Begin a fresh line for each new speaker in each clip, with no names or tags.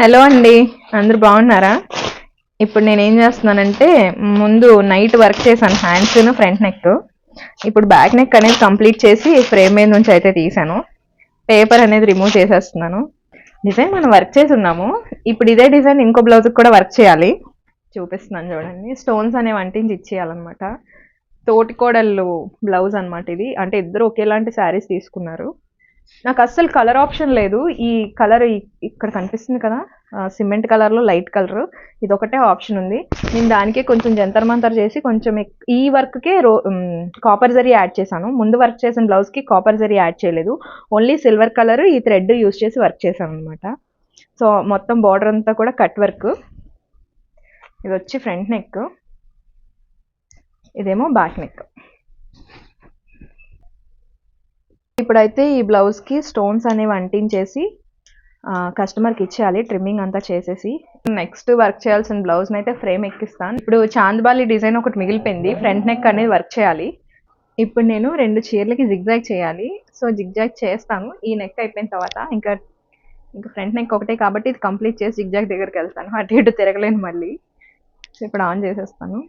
Hello అండి. అందరూ బాగున్నారా? ఇప్పుడు నేను ఏం చేస్తున్నానంటే ముందు నైట్ వర్క్ చేశాను హ్యాండ్స్ ఫ్రంట్ నెక్. ఇప్పుడు బ్యాక్ నెక్ అనేది కంప్లీట్ చేసి ఫ్రేమ్ మీద నుంచి అయితే తీసాను పేపర్ అనేది రిమూవ్ చేసేస్తున్నాను. డిజైన్ మనం వర్క్ చేసి ఉన్నాము. ఇప్పుడు ఇదే డిజైన్ ఇంకో బ్లౌజ్కి కూడా వర్క్ చేయాలి. చూపిస్తున్నాను చూడండి. స్టోన్స్ అనేవి అంటించి ఇచ్చేయాలన్నమాట. తోటికోడళ్ళు బ్లౌజ్ అనమాట ఇది. అంటే ఇద్దరు ఒకేలాంటి శారీస్ తీసుకున్నారు. నాకు అస్సలు కలర్ ఆప్షన్ లేదు. ఈ కలర్ ఇక్కడ కనిపిస్తుంది కదా సిమెంట్ కలర్లో లైట్ కలర్ ఇది ఒకటే ఆప్షన్ ఉంది. నేను దానికే కొంచెం జంతర్ మంతర్ చేసి కొంచెం ఈ వర్క్కే రో కాపర్ జరీ యాడ్ చేశాను. ముందు వర్క్ చేసిన బ్లౌజ్కి కాపర్ జరీ యాడ్ చేయలేదు. ఓన్లీ సిల్వర్ కలర్ ఈ థ్రెడ్ యూస్ చేసి వర్క్ చేశాను అనమాట సో మొత్తం బార్డర్ అంతా కూడా కట్ వర్క్ ఇది వచ్చి ఫ్రంట్ నెక్ ఇదేమో బ్యాక్ నెక్ ఇప్పుడైతే ఈ బ్లౌజ్కి స్టోన్స్ అనేవి అంటించేసి కస్టమర్కి ఇచ్చేయాలి. ట్రిమ్మింగ్ అంతా చేసేసి. నెక్స్ట్ వర్క్ చేయాల్సిన బ్లౌజ్ని అయితే ఫ్రేమ్ ఎక్కిస్తాను. ఇప్పుడు చాందబాలి డిజైన్ ఒకటి మిగిలిపోయింది. ఫ్రంట్ నెక్ అనేది వర్క్ చేయాలి. ఇప్పుడు నేను రెండు చీరలకి జిగ్జాగ్ చేయాలి. సో జిగ్జాగ్ చేస్తాను. ఈ నెక్ అయిపోయిన తర్వాత ఇంకా ఇంకా ఫ్రంట్ నెక్ ఒకటే కాబట్టి ఇది కంప్లీట్ చేసి జిగ్జాగ్ దగ్గరికి వెళ్తాను. అటు ఇటు తిరగలేను మళ్ళీ. సో ఇప్పుడు ఆన్ చేసేస్తాను.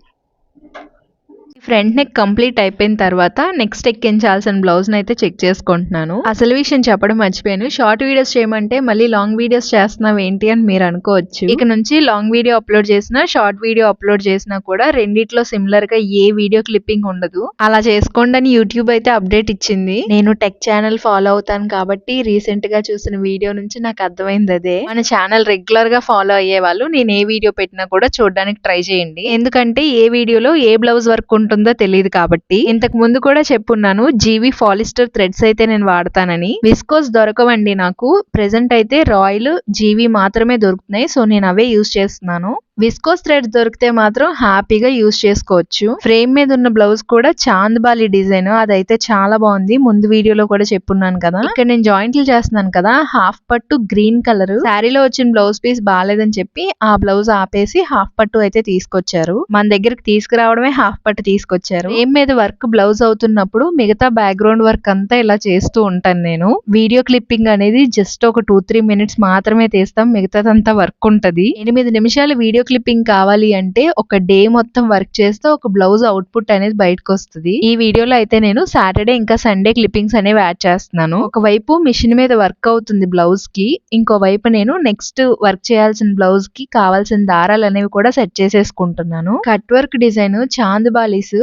ఫ్రంట్ నెక్ కంప్లీట్ అయిపోయిన తర్వాత నెక్స్ట్ ఎక్కించాల్సిన బ్లౌజ్ అయితే చెక్ చేసుకుంటున్నాను. అసలు విషయం చెప్పడం మర్చిపోయాను. షార్ట్ వీడియోస్ చేయమంటే మళ్ళీ లాంగ్ వీడియోస్ చేస్తున్నావు ఏంటి అని మీరు అనుకోవచ్చు. ఇక నుంచి లాంగ్ వీడియో అప్లోడ్ చేసినా షార్ట్ వీడియో అప్లోడ్ చేసినా కూడా రెండిట్లో సిమిలర్గా ఏ వీడియో క్లిప్పింగ్ ఉండదు. అలా చేసుకోండి అని యూట్యూబ్ అయితే అప్డేట్ ఇచ్చింది. నేను టెక్ ఛానల్ ఫాలో అవుతాను కాబట్టి రీసెంట్గా చూసిన వీడియో నుంచి నాకు అర్థమైంది అదే. మన ఛానల్ రెగ్యులర్గా ఫాలో అయ్యే వాళ్ళు నేను ఏ వీడియో పెట్టినా కూడా చూడడానికి ట్రై చేయండి. ఎందుకంటే ఏ వీడియోలో ఏ బ్లౌజ్ వర్క్ తెలియదు కాబట్టి ఇంతకు ముందు కూడా చెప్పున్నాను జీవి ఫాలిస్టర్ థ్రెడ్స్ అయితే నేను వాడతానని. విస్కోస్ దొరకవండి నాకు. ప్రెసెంట్ అయితే రాయల్ జీవి మాత్రమే దొరుకుతున్నాయి సో నేను అవే యూస్ చేస్తున్నాను. విస్కోస్ థ్రెడ్ దొరికితే మాత్రం హ్యాపీగా యూస్ చేసుకోవచ్చు. ఫ్రేమ్ మీద ఉన్న బ్లౌజ్ కూడా చాంద్బాలి డిజైన్. అదైతే చాలా బాగుంది. ముందు వీడియోలో కూడా చెప్పున్నాను కదా. ఇక్కడ నేను జాయింట్లు చేస్తున్నాను కదా. హాఫ్ పట్టు గ్రీన్ కలర్. శారీలో వచ్చిన బ్లౌజ్ పీస్ బాగాలేదని చెప్పి ఆ బ్లౌజ్ ఆపేసి హాఫ్ పట్టు అయితే తీసుకొచ్చారు. మన దగ్గరికి తీసుకురావడమే హాఫ్ పట్టు తీసుకొచ్చారు. ఏం మీద వర్క్ బ్లౌజ్ అవుతున్నప్పుడు మిగతా బ్యాక్గ్రౌండ్ వర్క్ అంతా ఇలా చేస్తూ ఉంటాను నేను. వీడియో క్లిప్పింగ్ అనేది జస్ట్ ఒక టూ త్రీ మినిట్స్ మాత్రమే తీస్తాం. మిగతాదంతా వర్క్ ఉంటది. ఎనిమిది నిమిషాలు వీడియో క్లిప్పింగ్ కావాలి అంటే ఒక డే మొత్తం వర్క్ చేస్తే ఒక బ్లౌజ్ అవుట్పుట్ అనేది బయటకు వస్తుంది ఈ వీడియోలో అయితే నేను సాటర్డే ఇంకా సండే క్లిప్పింగ్స్ అనేవి యాడ్ చేస్తున్నాను. ఒకవైపు మిషన్ మీద వర్క్ అవుతుంది బ్లౌజ్కి ఇంకోవైపు నేను నెక్స్ట్ వర్క్ చేయాల్సిన బ్లౌజ్కి కావాల్సిన దారాలు అనేవి కూడా సెట్ చేసేసుకుంటున్నాను. Cut work design chand balis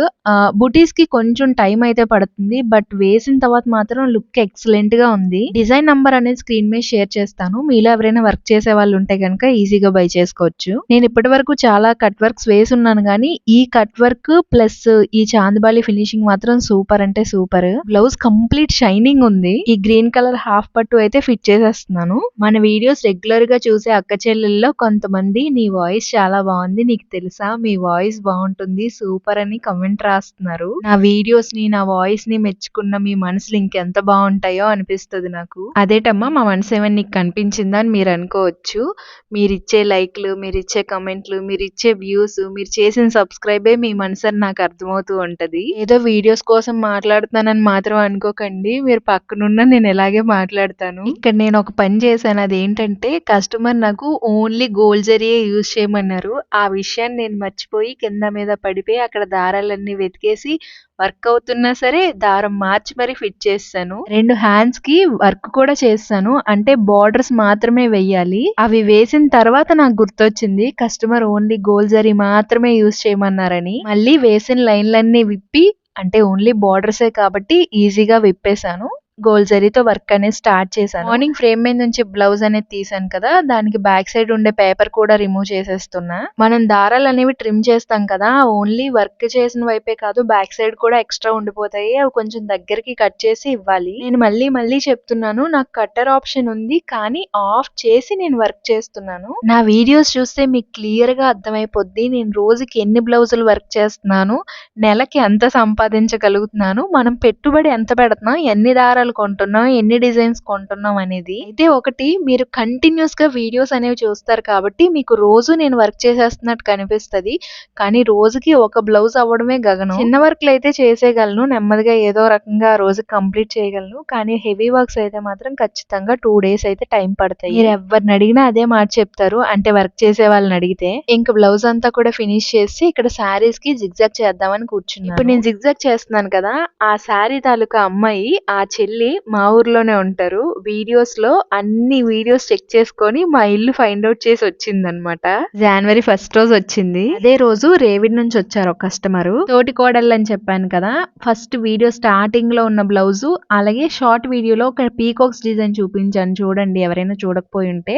బుటీస్కి కొంచెం టైం అయితే పడుతుంది బట్ వేసిన తర్వాత మాత్రం లుక్ ఎక్సలెంట్గా ఉంది. డిజైన్ నంబర్ అనేది స్క్రీన్ మీద షేర్ చేస్తాను. మీలో ఎవరైనా వర్క్ చేసే వాళ్ళు ఉంటే కనుక ఈజీగా బై చేసుకోవచ్చు. నేను ఇప్పటి వరకు చాలా కట్ వర్క్స్ వేసి ఉన్నాను కానీ ఈ కట్ వర్క్ ప్లస్ ఈ చాందబాలి ఫినిషింగ్ మాత్రం సూపర్ అంటే సూపర్ బ్లౌజ్ కంప్లీట్ షైనింగ్ ఉంది. ఈ గ్రీన్ కలర్ హాఫ్ పట్టు అయితే ఫిట్ చేసేస్తున్నాను. మన వీడియోస్ రెగ్యులర్గా చూసే అక్క చెల్లెల్లో కొంతమంది నీ వాయిస్ చాలా బాగుంది నీకు తెలుసా? మీ వాయిస్ బాగుంటుంది సూపర్ అని కమెంట్ రాస్తున్నారు. నా వీడియోస్ని నా వాయిస్ని మెచ్చుకున్న మీ మనసులు ఇంకెంత బాగుంటాయో అనిపిస్తుంది నాకు. అదేటమ్మా మా మనసు ఏమైనా నీకు కనిపించిందా అని మీరు అనుకోవచ్చు. మీరిచ్చే లైక్లు మీరిచ్చే కమెంట్లు మీరిచ్చే వ్యూస్ మీరు చేసిన సబ్స్క్రైబే మీ మనసు అని నాకు అర్థమవుతూ ఉంటుంది. ఏదో వీడియోస్ కోసం మాట్లాడుతున్నానని మాత్రం అనుకోకండి. మీరు పక్కనున్న నేను ఎలాగే మాట్లాడతాను. ఇక్కడ నేను ఒక పని చేశాను. అదేంటంటే కస్టమర్ నాకు ఓన్లీ గోల్డ్ జరియే యూజ్ చేయమన్నారు. ఆ విషయాన్ని నేను మర్చిపోయి కింద మీద పడిపోయి అక్కడ దారాలన్నీ వెతికేసి వర్క్ అవుతున్నా సరే దారం మార్చి మరి ఫిట్ చేస్తాను. రెండు హ్యాండ్స్కి వర్క్ కూడా చేస్తాను. అంటే బార్డర్స్ మాత్రమే వెయ్యాలి. అవి వేసిన తర్వాత నాకు గుర్తొచ్చింది కస్టమర్ ఓన్లీ గోల్ జరీ మాత్రమే యూజ్ చేయమన్నారని. మళ్ళీ వేసిన లైన్లన్నీ విప్పి అంటే ఓన్లీ బార్డర్సే కాబట్టి ఈజీగా విప్పేశాను. గోల్ జరీతో వర్క్ అనేది స్టార్ట్ చేశాను. మార్నింగ్ ఫ్రేమ్ మీద నుంచి బ్లౌజ్ అనేది తీసాను కదా దానికి బ్యాక్ సైడ్ ఉండే పేపర్ కూడా రిమూవ్ చేసేస్తున్నా. మనం దారాలు అనేవి ట్రిమ్ చేస్తాం కదా ఓన్లీ వర్క్ చేసిన వైపే కాదు బ్యాక్ సైడ్ కూడా ఎక్స్ట్రా ఉండిపోతాయి. అవి కొంచెం దగ్గరికి కట్ చేసి ఇవ్వాలి. నేను మళ్ళీ మళ్ళీ చెప్తున్నాను నాకు కట్టర్ ఆప్షన్ ఉంది కానీ ఆఫ్ చేసి నేను వర్క్ చేస్తున్నాను. నా వీడియోస్ చూస్తే మీకు క్లియర్గా అర్థమైపోద్ది. నేను రోజుకి ఎన్ని బ్లౌజులు వర్క్ చేస్తున్నాను నెలకి ఎంత సంపాదించగలుగుతున్నాను మనం పెట్టుబడి ఎంత పెడుతున్నాం ఎన్ని దారాలు చీరలు కొంటున్నాం ఎన్ని డిజైన్స్ కొంటున్నాం అనేది. అయితే ఒకటి మీరు కంటిన్యూస్గా వీడియోస్ అనేవి చూస్తారు కాబట్టి మీకు రోజు నేను వర్క్ చేసేస్తున్నట్టు కనిపిస్తది. కానీ రోజుకి ఒక బ్లౌజ్ అవ్వడమే గగనం. చిన్న వర్క్లు అయితే చేసేయగలను నెమ్మదిగా ఏదో రకంగా రోజు కంప్లీట్ చేయగలను. కానీ హెవీ వర్క్స్ అయితే మాత్రం ఖచ్చితంగా టూ డేస్ అయితే టైం పడతాయి. మీరు ఎవరిని అడిగినా అదే మాట చెప్తారు. అంటే వర్క్ చేసే వాళ్ళని అడిగితే ఇంకా బ్లౌజ్ అంతా కూడా ఫినిష్ చేసి ఇక్కడ శారీస్కి జిగ్జాగ్ చేద్దామని కూర్చున్నాను. ఇప్పుడు నేను జిగ్జాగ్ చేస్తున్నాను కదా ఆ శారీ తాలూకా అమ్మాయి ఆ చెల్లి మా ఊర్లోనే ఉంటారు. వీడియోస్లో అన్ని వీడియోస్ చెక్ చేసుకొని మా ఇల్లు ఫైండ్ అవుట్ చేసి వచ్చిందనమాట. జనవరి ఫస్ట్ రోజు వచ్చింది. అదే రోజు రేవిడ్ నుంచి వచ్చారు ఒక కస్టమర్. తోటి కోడళ్ళు అని చెప్పాను కదా ఫస్ట్ వీడియో స్టార్టింగ్లో ఉన్న బ్లౌజ్ అలాగే షార్ట్ వీడియోలో ఒక పీకాక్స్ డిజైన్ చూపించాను. చూడండి ఎవరైనా చూడకపోయి ఉంటే.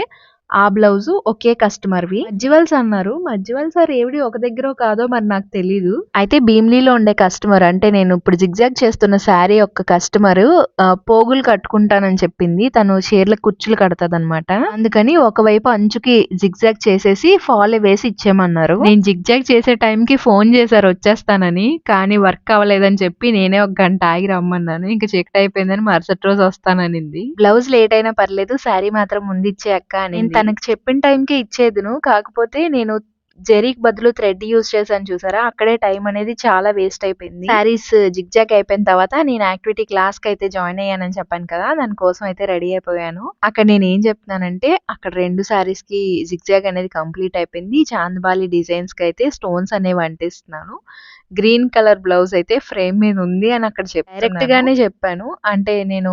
ఆ బ్లౌజ్ ఒకే కస్టమర్ వి మజ్జివల్స్ అన్నారు మజ్జివల్స్ సార్ ఏవిడి ఒక దగ్గర కాదో మరి నాకు తెలీదు. అయితే భీమ్లీలో ఉండే కస్టమర్ అంటే నేను ఇప్పుడు జిగ్జాగ్ చేస్తున్న శారీ యొక్క కస్టమర్ పోగులు కట్టుకుంటానని చెప్పింది. తను చీరల కుచ్చులు కడతాదనమాట అందుకని ఒకవైపు అంచుకి జిగ్జాగ్ చేసేసి ఫాల్ వేసి ఇచ్చేయమన్నారు. నేను జిగ్జాగ్ చేసే టైం కి ఫోన్ చేశారు వచ్చేస్తానని. కానీ వర్క్ అవ్వలేదని చెప్పి నేనే ఒక గంట ఆగి రమ్మన్నాను. ఇంకా చెక్ అయిపోయిందని మరుసటి రోజు వస్తాననింది. బ్లౌజ్ లేట్ అయినా పర్లేదు శారీ మాత్రం ముందు ఇచ్చే అక్క అని తనకి చెప్పిన టైంకి ఇచ్చేదును. కాకపోతే నేను జరీకి బదులు థ్రెడ్ యూస్ చేశాను చూసారా? అక్కడే టైం అనేది చాలా వేస్ట్ అయిపోయింది. శారీస్ జిగ్జాగ్ అయిపోయిన తర్వాత నేను యాక్టివిటీ క్లాస్కి అయితే జాయిన్ అయ్యానని చెప్పాను కదా దానికోసం అయితే రెడీ అయిపోయాను. అక్కడ నేను ఏం చెప్తున్నానంటే అక్కడ రెండు శారీస్కి జిగ్జాగ్ అనేది కంప్లీట్ అయిపోయింది. చాందబాలి డిజైన్స్కి అయితే స్టోన్స్ అనేవి అంటిస్తున్నాను. గ్రీన్ కలర్ బ్లౌజ్ అయితే ఫ్రేమ్ మీద ఉంది అని అక్కడ చెప్పాను డైరెక్ట్ గానే చెప్పాను. అంటే నేను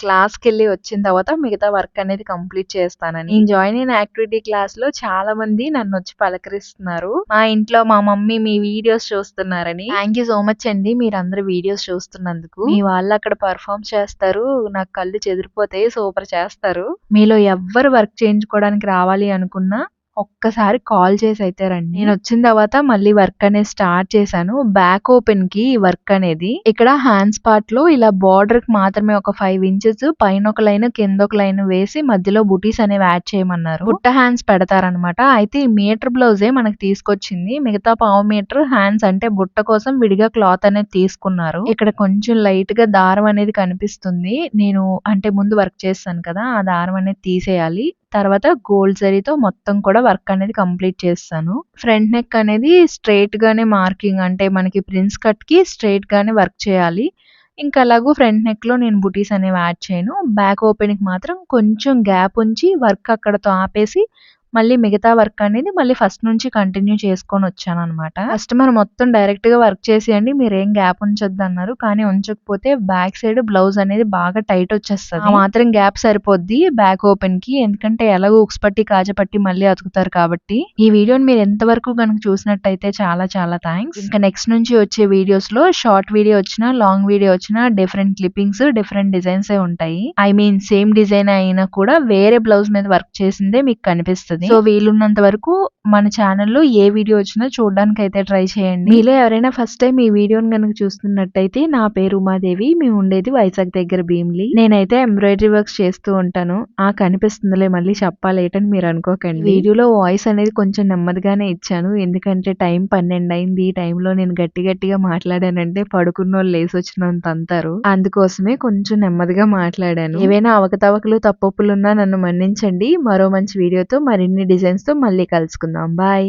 క్లాస్కి వెళ్ళి వచ్చిన తర్వాత మిగతా వర్క్ అనేది కంప్లీట్ చేస్తానని. నేను జాయిన్ అయిన యాక్టివిటీ క్లాస్లో చాలా మంది నన్ను వచ్చి పలకరిస్తున్నారు. మా ఇంట్లో మా మమ్మీ మీ వీడియోస్ చూస్తున్నారని. థ్యాంక్ యూ సో మచ్ అండి మీరు అందరు వీడియోస్ చూస్తున్నందుకు. మీ వాళ్ళు అక్కడ పర్ఫామ్ చేస్తారు నాకు కళ్ళు చెదిరిపోతాయి సూపర్ చేస్తారు. మీలో ఎవ్వరు వర్క్ చేయించుకోవడానికి రావాలి అనుకున్నా ఒక్కసారి కాల్ చేసి అయితే రండి. నేను వచ్చిన తర్వాత మళ్ళీ వర్క్ అనేది స్టార్ట్ చేశాను. బ్యాక్ ఓపెన్కి వర్క్ అనేది. ఇక్కడ హ్యాండ్స్ పార్ట్లో ఇలా బార్డర్కి మాత్రమే ఒక ఫైవ్ ఇంచెస్ పైన ఒక లైన్ కింద ఒక లైన్ వేసి మధ్యలో బుటీస్ అనేవి యాడ్ చేయమన్నారు. బుట్ట హ్యాండ్స్ పెడతారనమాట అయితే ఈ మీటర్ బ్లౌజే మనకి తీసుకొచ్చింది. మిగతా పావు మీటర్ హ్యాండ్స్ అంటే బుట్ట కోసం విడిగా క్లాత్ అనేది తీసుకున్నారు. ఇక్కడ కొంచెం లైట్గా దారం అనేది కనిపిస్తుంది. నేను అంటే ముందు వర్క్ చేస్తాను కదా ఆ దారం అనేది తీసేయాలి. తర్వాత గోల్డ్ జరీతో మొత్తం కూడా వర్క్ అనేది కంప్లీట్ చేస్తాను. ఫ్రంట్ నెక్ అనేది స్ట్రైట్ గానే మార్కింగ్ అంటే మనకి ప్రిన్స్ కట్కి స్ట్రైట్ గానే వర్క్ చేయాలి. ఇంకా అలాగూ ఫ్రంట్ నెక్లో నేను బుటీస్ అనేవి యాడ్ చేయను. బ్యాక్ ఓపెనింగ్ మాత్రం కొంచెం గ్యాప్ ఉంచి వర్క్ అక్కడతో ఆపేసి మళ్ళీ మిగతా వర్క్ అనేది మళ్ళీ ఫస్ట్ నుంచి కంటిన్యూ చేసుకొని వచ్చాను అనమాట కస్టమర్ మొత్తం డైరెక్ట్గా వర్క్ చేసేయండి మీరు ఏం గ్యాప్ ఉంచొద్దు అన్నారు కానీ ఉంచకపోతే బ్యాక్ సైడ్ బ్లౌజ్ అనేది బాగా టైట్ వచ్చేస్తుంది. ఆ మాత్రం గ్యాప్ సరిపోద్ది బ్యాక్ ఓపెన్కి. ఎందుకంటే ఎలాగో ఉక్స్ పట్టి కాజపట్టి మళ్ళీ అతుకుతారు కాబట్టి. ఈ వీడియోని మీరు ఎంతవరకు కనుక చూసినట్టయితే చాలా చాలా థ్యాంక్స్. ఇంకా నెక్స్ట్ నుంచి వచ్చే వీడియోస్లో షార్ట్ వీడియో వచ్చినా లాంగ్ వీడియో వచ్చినా డిఫరెంట్ క్లిప్పింగ్స్ డిఫరెంట్ డిజైన్స్ ఉంటాయి. ఐ మీన్ సేమ్ డిజైన్ అయినా కూడా వేరే బ్లౌజ్ మీద వర్క్ చేసిందే మీకు కనిపిస్తుంది. సో వీలున్నంత వరకు మన ఛానల్లో ఏ వీడియో వచ్చినా చూడడానికి అయితే ట్రై చేయండి. మీలో ఎవరైనా ఫస్ట్ టైం ఈ వీడియోని కనుక చూస్తున్నట్టయితే నా పేరు ఉమాదేవి మేము ఉండేది వైజాగ్ దగ్గర భీమ్లీ. నేనైతే ఎంబ్రాయిడరీ వర్క్స్ చేస్తూ ఉంటాను. ఆ కనిపిస్తుందిలే మళ్ళీ చెప్పాలేటని మీరు అనుకోకండి. వీడియోలో వాయిస్ అనేది కొంచెం నెమ్మదిగానే ఇచ్చాను. ఎందుకంటే టైం పన్నెండు అయింది. ఈ టైంలో నేను గట్టి గట్టిగా మాట్లాడానంటే పడుకున్న వాళ్ళు లేసి వచ్చినంత అంటారు అందుకోసమే కొంచెం నెమ్మదిగా మాట్లాడాను. ఏవైనా అవకతవకలు తప్పొప్పులున్నా నన్ను మన్నించండి. మరో మంచి వీడియోతో మరిన్ని డిజైన్స్తో మళ్ళీ కలుసుకుందాం. బాయ్